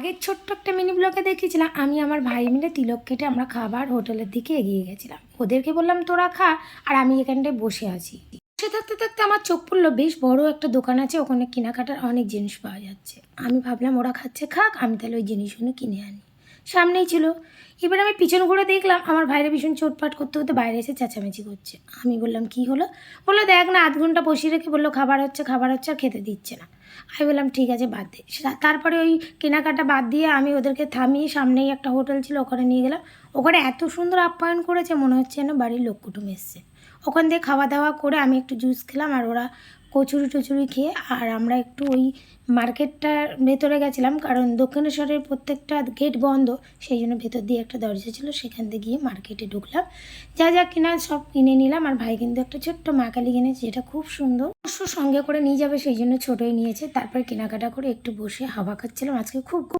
আগের ছোট্ট একটা মিনি ব্লগে দেখিয়েছিলাম আমি আমার ভাই মিলে তিলক কেটে আমরা খাবার হোটেলের দিকে এগিয়ে গেছিলাম। ওদেরকে বললাম, তোরা খা, আর আমি এখানটায় বসে আছি। বসে থাকতে থাকতে আমার চোখ পড়ল, বেশ বড় একটা দোকান আছে, ওখানে কেনাকাটার অনেক জিনিস পাওয়া যাচ্ছে। আমি ভাবলাম, ওরা খাচ্ছে, খাক, আমি তাহলে ওই জিনিসগুলো কিনে আনি। সামনেই ছিল। এবার আমি পিছন ঘুরে দেখলাম আমার ভাইরা ভীষণ চোটপাট করতে করতে বাইরে এসে চেঁচামেচি করছে। আমি বললাম, কি হলো? বলল, দেখ না, আধ ঘণ্টা বসিয়ে রেখে বলল, খাবার হচ্ছে খাবার হচ্ছে, আর খেতে দিচ্ছে না। আমি বললাম, ঠিক আছে, বাদ দে। তারপরে ওই কেনাকাটা বাদ দিয়ে আমি ওদেরকে থামিয়ে সামনেই একটা হোটেল ছিল, ওখানে নিয়ে গেলাম। ওখানে এত সুন্দর আপ্যায়ন করেছে, মনে হচ্ছে যেন বাড়ির লোক কুটুম এসছে। ওখান দিয়ে খাওয়া দাওয়া করে আমি একটু জুস খেলাম, আর ওরা কচুরি টচুরি খেয়ে, আর আমরা একটু ওই মার্কেটটার ভেতরে গেছিলাম, কারণ দক্ষিণেশ্বরের প্রত্যেকটা গেট বন্ধ, সেই জন্য ভেতর দিয়ে একটা দরজা ছিল, সেখান থেকে গিয়ে মার্কেটে ঢুকলাম। যা যা কেনা সব কিনে নিলাম, আর ভাই কিন্তু একটা ছোট্ট মা মাকালি কিনেছে, যেটা খুব সুন্দর। অবশ্য সঙ্গে করে নিয়ে যাবে, সেই জন্য ছোটোই নিয়েছে, তারপর কেনাকাটা করে একটু বসে হাওয়া খাচ্ছিলাম, আজকে খুব